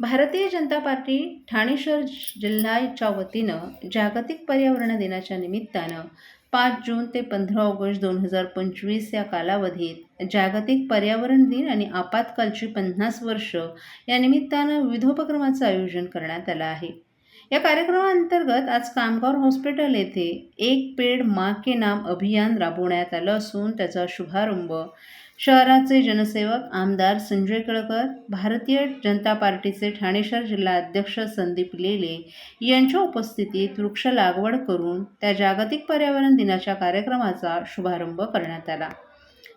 Bharatiya Janata party Thane शहर जिल्ह्याच्या वतीनं जागतिक पर्यावरण दिनाच्या निमित्तानं पाच जून ते पंधरा ऑगस्ट दोन हजार पंचवीस या कालावधीत जागतिक पर्यावरण दिन आणि आपातकालची पन्नास वर्ष या निमित्तानं विविध उपक्रमाचं आयोजन करण्यात आलं आहे. या कार्यक्रमाअंतर्गत आज कामगार हॉस्पिटल येथे एक पेड माँ के नाम अभियान राबवण्यात आलं असून त्याचा शुभारंभ शहराचे जनसेवक आमदार संजय कळकर भारतीय जनता पार्टीचे ठाणेशहर जिल्हा अध्यक्ष संदीप लेले यांच्या उपस्थितीत वृक्ष लागवड करून त्या जागतिक पर्यावरण दिनाच्या कार्यक्रमाचा शुभारंभ करण्यात आला.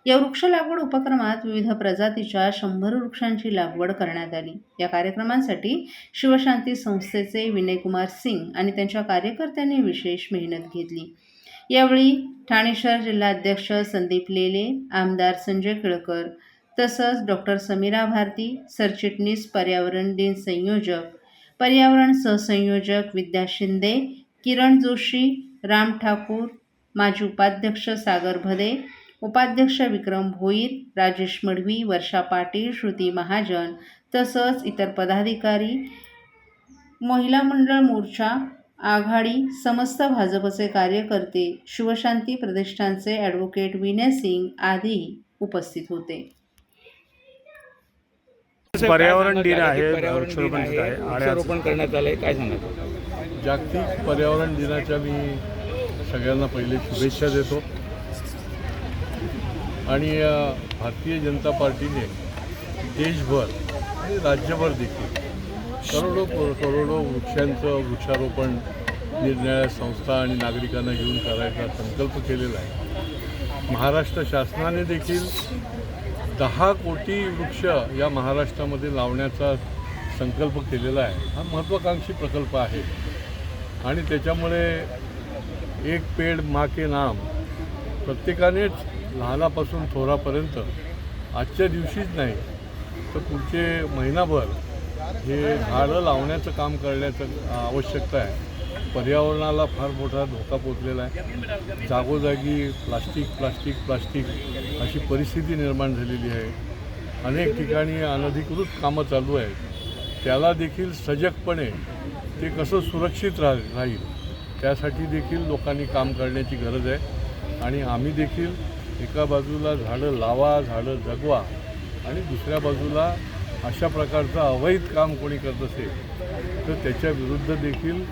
या वृक्ष लागवड उपक्रमात विविध प्रजातीच्या शंभर वृक्षांची लागवड करण्यात आली. या कार्यक्रमांसाठी शिवशांती संस्थेचे विनयकुमार सिंग आणि त्यांच्या कार्यकर्त्यांनी विशेष मेहनत घेतली. यावेळी ठाणे शहर जिल्हाध्यक्ष संदीप लेले आमदार संजय केळकर तसंच डॉक्टर समीरा भारती सरचिटणीस पर्यावरण दिन संयोजक पर्यावरण सहसंयोजक विद्या शिंदे किरण जोशी राम ठाकूर माजी उपाध्यक्ष सागर भदे उपाध्यक्ष विक्रम भोईर राजेश मडवी वर्षा पाटील श्रुती महाजन तसंच इतर पदाधिकारी महिला मंडळ मोर्चा आघाडी समस्त भाजपचे कार्यकर्ते शिवशांती प्रतिष्ठानचे ॲडव्होकेट विनय सिंग आदी उपस्थित होते. पर्यावरण दिन आहे वृक्षारोपण आहे. आहे. आणि वृक्षारोपण करण्यात आलंय. काय सांगाल? जागतिक पर्यावरण दिनाच्या मी सगळ्यांना पहिले शुभेच्छा देतो. आणि भारतीय जनता पार्टीने देशभर आणि राज्यभर देखील करोडो करोडो वृक्षांचं वृक्षारोपण निरनिराळ्या संस्था आणि नागरिकांना घेऊन करायचा संकल्प केलेला आहे. महाराष्ट्र शासनाने देखील दहा कोटी वृक्ष या महाराष्ट्रामध्ये लावण्याचा संकल्प केलेला आहे. हा महत्त्वाकांक्षी प्रकल्प आहे. आणि त्याच्यामुळे एक पेड मा के नाम प्रत्येकानेच लहानापासून थोरापर्यंत आजच्या दिवशीच नाही तर पुढचे महिनाभर हे झाडं लावण्याचं काम करण्याचं आवश्यकता आहे. पर्यावरणाला फार मोठा धोका पोचलेला आहे. जागोजागी प्लास्टिक प्लास्टिक प्लास्टिक अशी परिस्थिती निर्माण झालेली आहे. अनेक ठिकाणी अनधिकृत कामं चालू आहेत. त्याला देखील सजगपणे ते कसं सुरक्षित राह राहील त्यासाठी देखील लोकांनी काम करण्याची गरज आहे. आणि आम्ही देखील एका बाजूला झाडं लावा झाडं जगवा आणि दुसऱ्या बाजूला अशा प्रकारचं अवैध काम कोणी करत असेल तर त्याच्या विरुद्ध देखील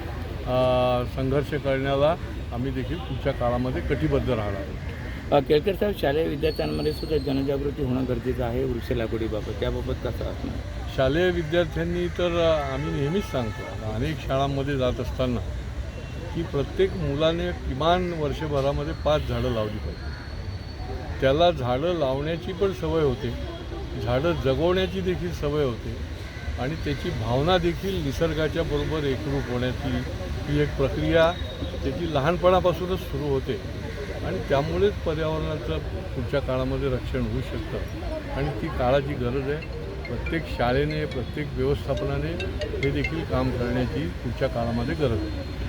संघर्ष करण्याला आम्ही देखील पुढच्या काळामध्ये कटिबद्ध राहणार आहोत. केळकर साहेब शालेय विद्यार्थ्यांमध्ये सुद्धा जनजागृती होणं गरजेचं आहे वृक्ष लागवडीबाबत. त्याबाबत कसं असणार शालेय विद्यार्थ्यांनी तर आम्ही नेहमीच सांगतो अनेक शाळांमध्ये जात असताना की प्रत्येक मुलाने किमान वर्षभरामध्ये पाच झाडं लावली पाहिजे त्याला झाडं लावण्याची पण सवय होते. झाडं जगवण्याची देखील सवय होते आणि त्याची भावना देखील निसर्गाच्या बरोबर एकरूप होण्याची ही एक प्रक्रिया त्याची लहानपणापासूनच सुरू होते. आणि त्यामुळेच पर्यावरणाचं पुढच्या काळामध्ये रक्षण होऊ शकतं. आणि ती काळाची गरज आहे. प्रत्येक शाळेने प्रत्येक व्यवस्थापनाने हे देखील काम करण्याची पुढच्या काळामध्ये गरज आहे.